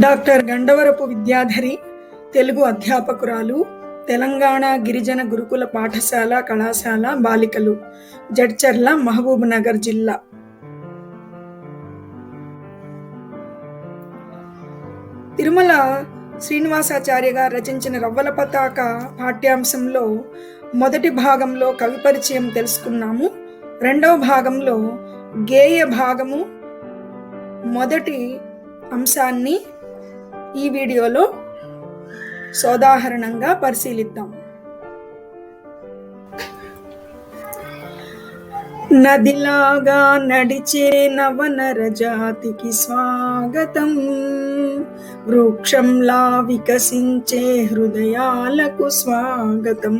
Doctor Gandavarapu Vidyadhari Telugu అధ్యాపకురాలు తెలంగాణ గిరిజన గురుకుల పాఠశాల కళాశాల బాలికలు జడ్చర్ల మహబూబ్ నగర్ జిల్లా. తిరుమల శ్రీనివాసాచార్య గారు రచించిన రవ్వల పతాక పాఠ్యాంశంలో మొదటి భాగంలో కవి పరిచయం తెలుసుకున్నాము. రెండవ భాగంలో గేయ భాగము మొదటి అంశాన్ని ఈ వీడియోలో సోదాహరణంగా పరిశీలిద్దాం. నదిలాగా నడిచే నవనర జాతికి స్వాగతం. వృక్షంలా వికసించే హృదయాలకు స్వాగతం.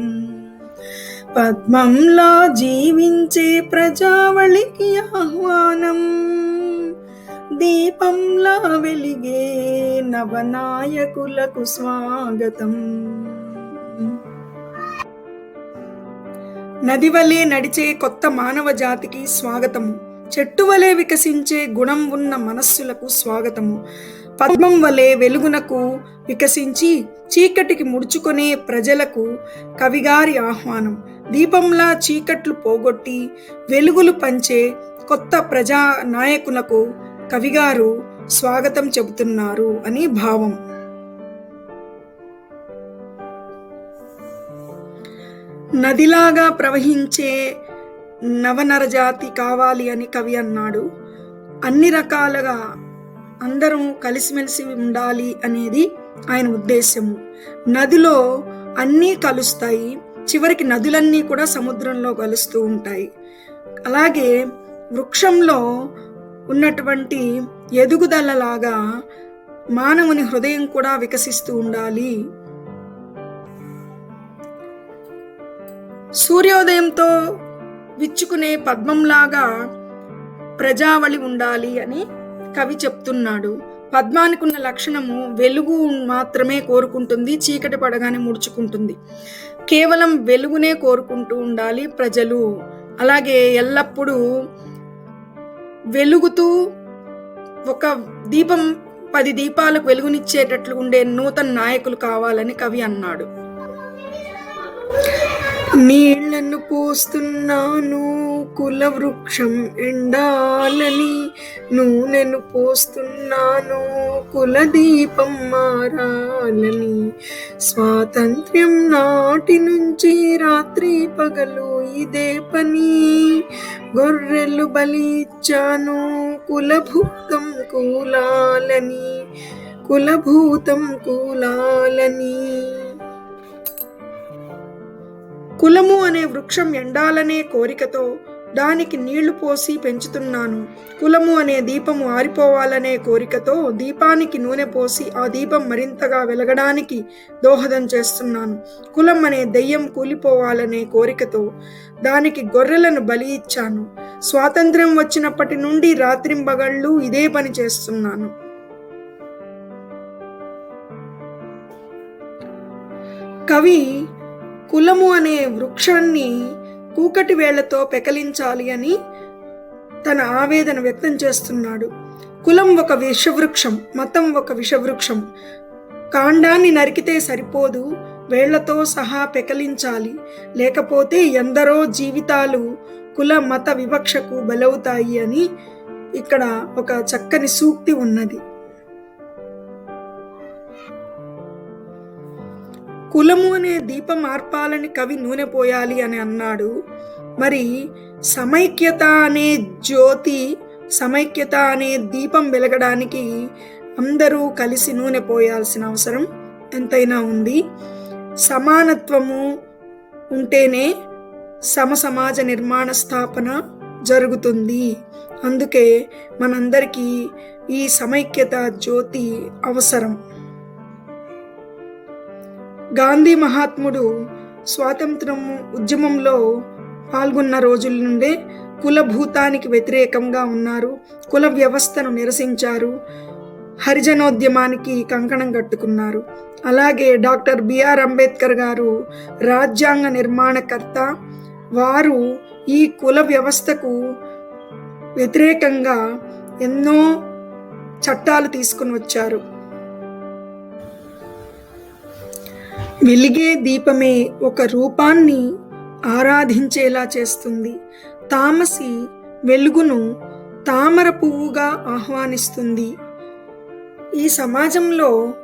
పద్మంలా జీవించే ప్రజావళికి ఆహ్వానం. దీపంలా వెలిగే నవనాయకులకు స్వాగతం. నది వలె నడిచే కొత్త మానవ జాతికి స్వాగతము చెట్టు వలె వికసించే గుణం ఉన్న మనస్సులకు స్వాగతము. పద్మం వలె వెలుగునకు వికసించి చీకటికి ముడుచుకునే ప్రజలకు కవిగారి ఆహ్వానం. దీపంలా చీకట్లు పోగొట్టి వెలుగులు పంచే కొత్త ప్రజా నాయకులకు కవిగారు స్వాగతం చెబుతున్నారు అని భావం. నదిలాగా ప్రవహించే నవనరజాతి కావాలి అని కవి అన్నాడు. అన్ని రకాలుగా అందరం కలిసిమెలిసి ఉండాలి అనేది ఆయన ఉద్దేశము. నదిలో అన్నీ కలుస్తాయి. చివరికి నదులన్నీ కూడా సముద్రంలో కలుస్తూ ఉంటాయి. అలాగే వృక్షంలో ఉన్నటువంటి ఎదుగుదలలాగా మానవుని హృదయం కూడా వికసిస్తూ ఉండాలి. సూర్యోదయంతో విచ్చుకునే పద్మంలాగా ప్రజావళి ఉండాలి అని కవి చెప్తున్నాడు. పద్మానికి ఉన్న లక్షణము వెలుగు మాత్రమే కోరుకుంటుంది చీకటి పడగానే ముడుచుకుంటుంది. కేవలం వెలుగునే కోరుకుంటూ ఉండాలి ప్రజలు. అలాగే ఎల్లప్పుడూ వెలుగుతూ ఒక దీపం పది దీపాలకు వెలుగునిచ్చేటట్లు ఉండే నూతన నాయకులు కావాలని కవి అన్నాడు. నీళ్ళను పోస్తున్నాను కుల వృక్షం ఎండాలని. నూనెను పోస్తున్నాను కుల దీపం మారాలని. స్వాతంత్ర్యం నాటి నుంచి రాత్రి పగలు ఇదే పని. గొర్రెలు బలి ఇచ్చాను కులభూతం కూలాలని. కులభూతం కూలాలని. కులము అనే వృక్షం ఎండాలనే కోరికతో దానికి నీళ్ళు పోసి పెంచుతున్నాను. కులము అనే దీపము ఆరిపోవాలనే కోరికతో దీపానికి నూనె పోసి ఆ దీపం మరింతగా వెలగడానికి దోహదం చేస్తున్నాను. కులం అనే దెయ్యం కూలిపోవాలనే కోరికతో దానికి గొర్రెలను బలి ఇచ్చాను. స్వాతంత్ర్యం వచ్చినప్పటి నుండి రాత్రింబగళ్ళు ఇదే పని చేస్తున్నాను. కవి కులము అనే వృక్షాన్ని కూకటి వేళ్ళతో పెకలించాలి అని తన ఆవేదన వ్యక్తం చేస్తున్నాడు. కులం ఒక విషవృక్షం మతం ఒక విషవృక్షం. కాండాన్ని నరికితే సరిపోదు వేళ్ళతో సహా పెకలించాలి. లేకపోతే ఎందరో జీవితాలు కుల మత వివక్షకు బలవుతాయి అని ఇక్కడ ఒక చక్కని సూక్తి ఉన్నది. కులము అనే దీపం ఆర్పాలని కవి నూనె పోయాలి అని అన్నాడు. మరి సమైక్యత అనే జ్యోతి సమైక్యత అనే దీపం వెలగడానికి అందరూ కలిసి నూనె పోయాల్సిన అవసరం ఎంతైనా ఉంది. సమానత్వము ఉంటేనే సమ సమాజ నిర్మాణ స్థాపన జరుగుతుంది. అందుకే మనందరికీ ఈ సమైక్యత జ్యోతి అవసరం. గాంధీ మహాత్ముడు స్వాతంత్రం ఉద్యమంలో పాల్గొన్న రోజుల నుండే కులభూతానికి వ్యతిరేకంగా ఉన్నారు. కుల వ్యవస్థను నిరసించారు. హరిజనోద్యమానికి కంకణం కట్టుకున్నారు. అలాగే డాక్టర్ బిఆర్ అంబేద్కర్ గారు రాజ్యాంగ నిర్మాణకర్త. వారు ఈ కుల వ్యవస్థకు వ్యతిరేకంగా ఎన్నో చట్టాలు తీసుకుని వచ్చారు. వెలిగే దీపమే ఒక రూపాన్ని ఆరాధించేలా చేస్తుంది. తామసి వెలుగును తామర పువ్వుగా ఆహ్వానిస్తుంది. ఈ సమాజంలో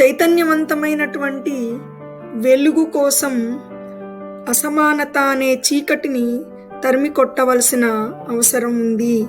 చైతన్యవంతమైనటువంటి వెలుగు కోసం అసమానత అనే చీకటిని తరిమి కొట్టవలసిన అవసరం ఉంది.